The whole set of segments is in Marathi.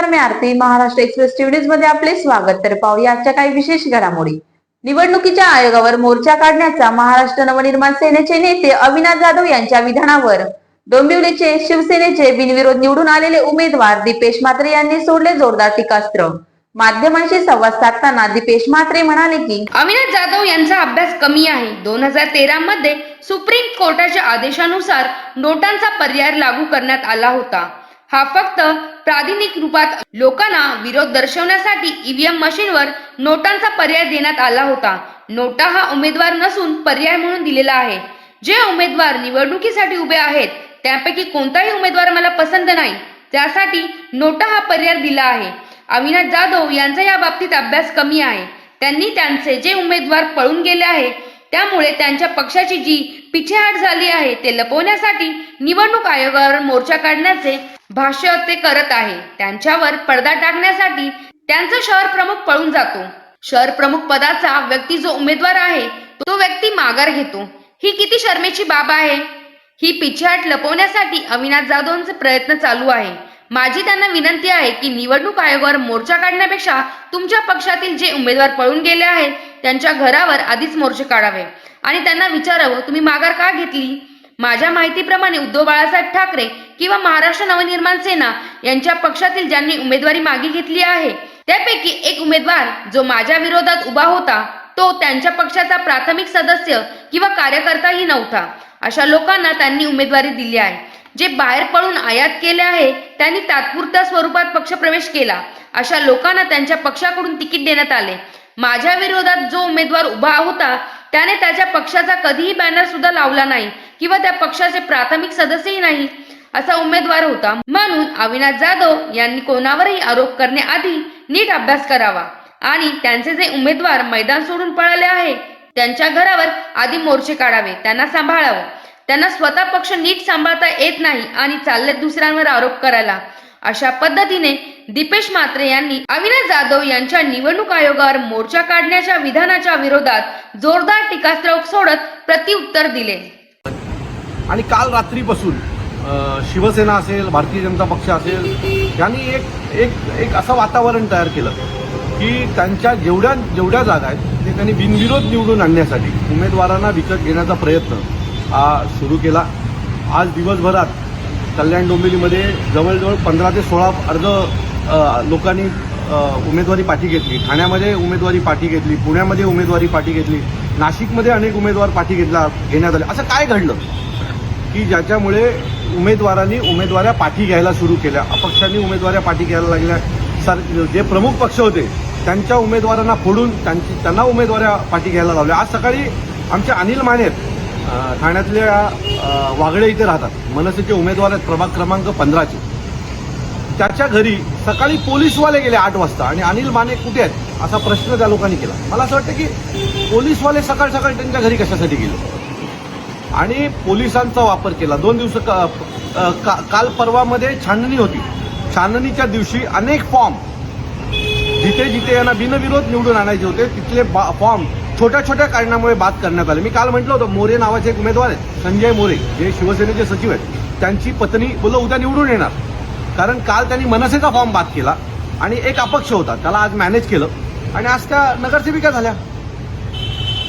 नमस्कार मी आरती. महाराष्ट्र एक्सप्रेस टीव्हीजमध्ये आपले स्वागत. तर पाहू आजच्या काही विशेष घडामोडी. निवडणुकीच्या आयोगावर मोर्चा काढण्याचा महाराष्ट्र नवनिर्माण सेनेचे नेते अविनाश जाधव यांच्या विधानावर. डोंबिवलीचे शिवसेनेचे बिनविरोध निवडून आलेले उमेदवार दीपेश म्हात्रे यांनी सोडले जोरदार टीकास्त्र. माध्यमांशी संवाद साधताना दीपेश म्हात्रे म्हणाले की अविनाश जाधव यांचा अभ्यास कमी आहे. दोन हजार तेरा मध्ये सुप्रीम कोर्टाच्या आदेशानुसार नोटांचा पर्याय लागू करण्यात आला होता. हा फक्त प्रातिनिधिक रूपात लोकांना विरोध दर्शवण्यासाठी ईव्हीएम मशीनवर नोटांचा पर्याय देण्यात आला होता. नोटा हा उमेदवार नसून पर्याय म्हणून दिलेला आहे. जे उमेदवार निवडणुकीसाठी उभे आहेत त्यापैकी कोणताही उमेदवार मला पसंत नाही. त्यासाठी नोटा हा पर्याय दिला आहे. अविनाश जाधव यांचा या बाबतीत अभ्यास कमी आहे. त्यांनी त्यांचे जे उमेदवार पळून गेले आहे त्यामुळे त्यांच्या पक्षाची जी पिछेहाट झाली आहे ते लपवण्यासाठी निवडणूक आयोगावर मोर्चा काढण्याचे भाष्य ते करत आहे. त्यांच्यावर पडदा टाकण्यासाठी त्यांचा शहर प्रमुख पळून जातो. शहर प्रमुख पदाचा व्यक्ती जो उमेदवार आहे तो व्यक्ती माघार घेतो. ही किती शर्मेची बाब आहे? ही पिछेहाट लपवण्यासाठी अविनाश जाधवचे प्रयत्न चालू आहे. माझी त्यांना विनंती आहे की निवडणूक आयोगावर मोर्चा काढण्यापेक्षा तुमच्या पक्षातील जे उमेदवार पळून गेले आहेत त्यांच्या घरावर आधीच मोर्चे काढावे. आणि त्यांना विचारावं तुम्ही माघार का घेतली? माझ्या माहितीप्रमाणे उद्धव बाळासाहेब ठाकरे किंवा महाराष्ट्र नवनिर्माण सेना यांच्या पक्षातील ज्यांनी उमेदवारी मागे घेतली आहे त्यापैकी एक उमेदवार जो माझ्या विरोधात उभा होता तो त्यांच्या पक्षाचा प्राथमिक सदस्य किंवा कार्यकर्ताही नव्हता. अशा लोकांना त्यांनी उमेदवारी दिली आहे. जे बाहेर पळून आयात केले आहे त्यांनी तात्पुरत्या स्वरूपात पक्षप्रवेश केला. अशा लोकांना त्यांच्या पक्षाकडून तिकीट देण्यात आले. माझ्या विरोधात जो उमेदवार उभा होता त्याने त्याच्या पक्षाचा कधीही बॅनर सुद्धा लावला नाही किंवा त्या पक्षाचे प्राथमिक सदस्यही नाही. असा उमेदवार होता म्हणून अविनाश जाधव यांनी कोणावरही आरोप करण्याआधी नीट अभ्यास करावा. आणि त्यांचे जे उमेदवार मैदान सोडून पळाले आहे त्यांच्या घरावर आधी मोर्चे काढावे त्यांना सांभाळावं. त्यांना स्वतः पक्ष नीट सांभाळता येत नाही आणि चालले दुसऱ्यांवर आरोप करायला. अशा पद्धतीने दीपेश मात्रे यांनी अविनाश जाधव यांच्या निवडणूक आयोगावर मोर्चा काढण्याच्या विधानाच्या विरोधात जोरदार टीकास्त्र सोडत प्रतिउत्तर दिले. आणि काल रात्रीपासून शिवसेना असेल भारतीय जनता पक्ष असेल यांनी एक एक एक असं वातावरण तयार केलं की त्यांच्या जेवढ्या जेवढ्या जागा आहेत ते त्यांनी बिनविरोध निवडून आणण्यासाठी उमेदवारांना विकत घेण्याचा प्रयत्न हा सुरू केला. आज दिवसभरात कल्याण डोंबिवलीमध्ये जवळजवळ पंधरा ते सोळा अर्ज लोकांनी उमेदवारी पाठी घेतली. ठाण्यामध्ये उमेदवारी पाठी घेतली पुण्यामध्ये उमेदवारी पाठी घेतली नाशिकमध्ये अनेक उमेदवार पाठी घेतला घेण्यात आले. असं काय घडलं? की ज्याच्यामुळे उमेदवारांनी उमेदवाऱ्या पाठी घ्यायला सुरू केल्या. अपक्षांनी उमेदवाऱ्या पाठी घ्यायला लागल्या. सर जे प्रमुख पक्ष होते त्यांच्या उमेदवारांना फोडून त्यांची त्यांना उमेदवाऱ्या पाठी घ्यायला लावल्या. आज सकाळी आमचे अनिल मानेत ठाण्यातल्या वागळे इथे राहतात. मनसेचे उमेदवार आहेत प्रभाग क्रमांक पंधराचे. त्याच्या घरी सकाळी पोलीसवाले गेले आठ वाजता आणि अनिल माने कुठे आहेत असा प्रश्न त्या लोकांनी केला. मला असं वाटतं की पोलीसवाले सकाळ सकाळी त्यांच्या घरी कशासाठी गेले? आणि पोलिसांचा वापर केला. दोन दिवस का- का- काल परवामध्ये छाननी होती. छाननीच्या दिवशी अनेक फॉर्म जिथे जिथे यांना बिनविरोध निवडून आणायचे होते तिथले बा- फॉर्म छोट्या छोट्या कारणामुळे बाद करण्यात आले. मी काल म्हटलं होतं मोरे नावाचे एक उमेदवार आहेत संजय मोरे जे शिवसेनेचे सचिव आहेत. त्यांची पत्नी बोललं उद्या निवडून येणार. कारण काल त्यांनी मनसेचा फॉर्म बाद केला आणि एक अपक्ष होता. त्याला आज मॅनेज केलं. आणि आज त्या नगरसेविका झाल्या.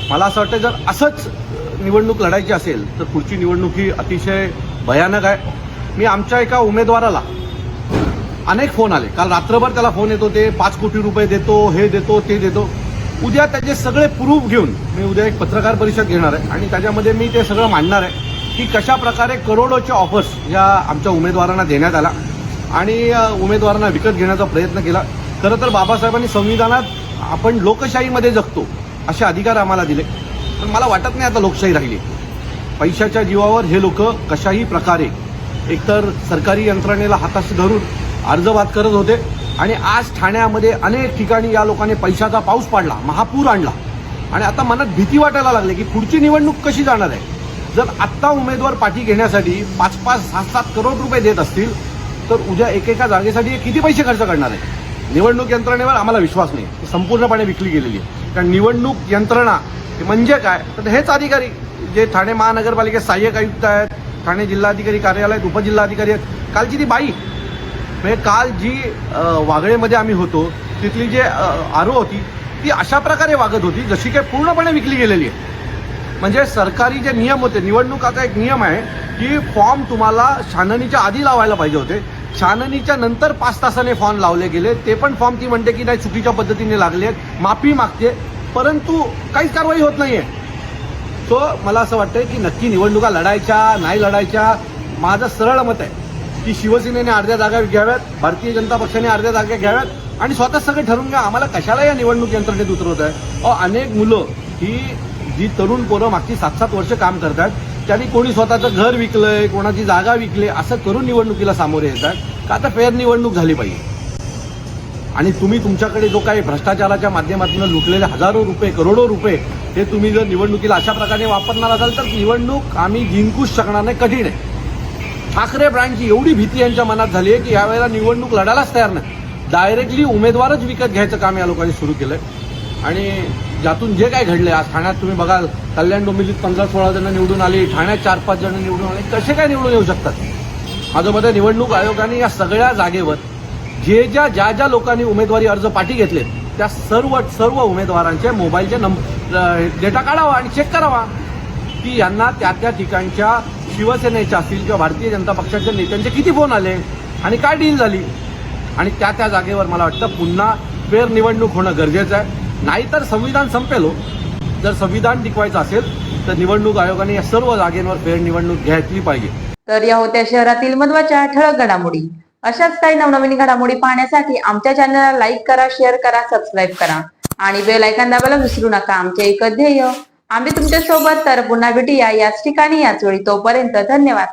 मला असं वाटतं जर असंच निवडणूक लढायची असेल तर पुढची निवडणूक ही अतिशय भयानक आहे. मी आमच्या एका उमेदवाराला अनेक फोन आले. काल रात्रभर त्याला फोन येतो ते पाच कोटी रुपये देतो हे देतो ते देतो. उद्या त्याचे सगळे प्रूफ घेऊन मी उद्या एक पत्रकार परिषद घेणार आहे आणि त्याच्यामध्ये मी ते सगळं मांडणार आहे की कशा प्रकारे करोडोच्या ऑफर्स या आमच्या उमेदवारांना देण्यात आला आणि उमेदवारांना विकत घेण्याचा प्रयत्न केला. खरं तर बाबासाहेबांनी संविधानात आपण लोकशाहीमध्ये जगतो असे अधिकार आम्हाला दिले. पण मला वाटत नाही आता लोकशाही राहिली. पैशाच्या जीवावर हे लोक कशाही प्रकारे एकतर सरकारी यंत्रणेला हाताशी धरून अर्जवाद करत होते आणि आज ठाण्यामध्ये अनेक ठिकाणी या लोकांनी पैशाचा पाऊस पाडला महापूर आणला. आणि आता मनात भीती वाटायला लागली की पुढची निवडणूक कशी जाणार आहे? जर आत्ता उमेदवार पाठी घेण्यासाठी पाच पाच सात सात करोड रुपये देत असतील तर उद्या एकेका जागेसाठी किती पैसे खर्च करणार आहे? निवडणूक यंत्रणेवर आम्हाला विश्वास नाही. संपूर्णपणे विकली गेलेली आहे. कारण निवडणूक यंत्रणा म्हणजे काय? तर हेच अधिकारी जे ठाणे महानगरपालिकेत सहाय्यक आयुक्त आहेत ठाणे जिल्हाधिकारी कार्यालयात उपजिल्हाधिकारी आहेत. कालची ती बाई म्हणजे काल जी वागळेमध्ये आम्ही होतो तिथली जे आरो होती ती अशा प्रकारे वागत होती जशी काही पूर्णपणे विकली गेलेली आहे. म्हणजे सरकारी जे नियम होते निवडणुकाचा एक नियम आहे की फॉर्म तुम्हाला छाननीच्या आधी लावायला पाहिजे होते. छाननीच्या नंतर पाच तासाने फॉर्म लावले गेले ते पण फॉर्म ती म्हणते की नाही चुकीच्या पद्धतीने लागले आहेत माफी मागते. परंतु काहीच कारवाई होत नाहीये. सो मला असं वाटतंय की नक्की निवडणुका लढायच्या नाही लढायच्या माझं सरळ मत आहे की शिवसेनेने अर्ध्या जागा घ्याव्यात भारतीय जनता पक्षाने अर्ध्या जागा घ्याव्यात आणि स्वतः सगळं ठरवून घ्या. आम्हाला कशाला या निवडणूक यंत्रणेत उतरवत आहे? अहो अनेक मुलं ही जी तरुण पोरं मागची सात सात वर्ष काम करतात त्यांनी कोणी स्वतःचं घर विकलंय कोणाची जागा विकली असं करून निवडणुकीला सामोरे येतात. का आता फेअर निवडणूक झाली पाहिजे? आणि तुम्ही तुमच्याकडे जो काही भ्रष्टाचाराच्या माध्यमातून लुटलेले हजारो रुपये करोडो रुपये हे तुम्ही जर निवडणुकीला अशा प्रकारे वापरणार असाल तर निवडणूक आम्ही जिंकूच शकणार नाही कठीण आहे ठाकरे ब्रँडची एवढी भीती यांच्या मनात झाली आहे की यावेळेला निवडणूक लढायलाच तयार नाही. डायरेक्टली उमेदवारच विकत घ्यायचं काम या लोकांनी सुरू केलंय. आणि ज्यातून जे काय आहे आज ठाण्यात तुम्ही बघाल कल्याण डोंबिवलीत पंधरा सोळा जण निवडून आली ठाण्यात चार पाच जण निवडून आले कसे काय निवडून येऊ शकतात. माझं मत निवडणूक आयोगाने या सगळ्या जागेवर जे ज्या ज्या ज्या लोकांनी उमेदवारी अर्ज पाठी घेतले त्या सर्व सर्व उमेदवारांचे मोबाईलचे नंबर डेटा काढावा आणि चेक करावा. की यांना त्या त्या ठिकाणच्या शिवसेनेच्या असतील किंवा भारतीय जनता पक्षाच्या नेत्यांचे किती फोन आले आणि काय डील झाली? आणि त्या त्या जागेवर मला वाटतं पुन्हा फेर निवडणूक होणं गरजेचं आहे. नाहीतर संविधान संपेल हो. जर संविधान टिकवायचं असेल तर निवडणूक आयोगाने या सर्व जागेंवर फेर निवडणूक घ्यायची पाहिजे. तर या होत्या शहरातील महत्त्वाच्या ठळक घडामोडी. अशाच काही नवनवीन घडामोडी पाहण्यासाठी आमच्या चॅनलला लाईक करा शेअर करा सबस्क्राईब करा. आणि बेल ऐकन दाबायला विसरू नका. आमचे एक ध्येय आम्ही तुमच्यासोबत तर पुन्हा भेटूया. याच ठिकाणी याच वेळी तोपर्यंत धन्यवाद.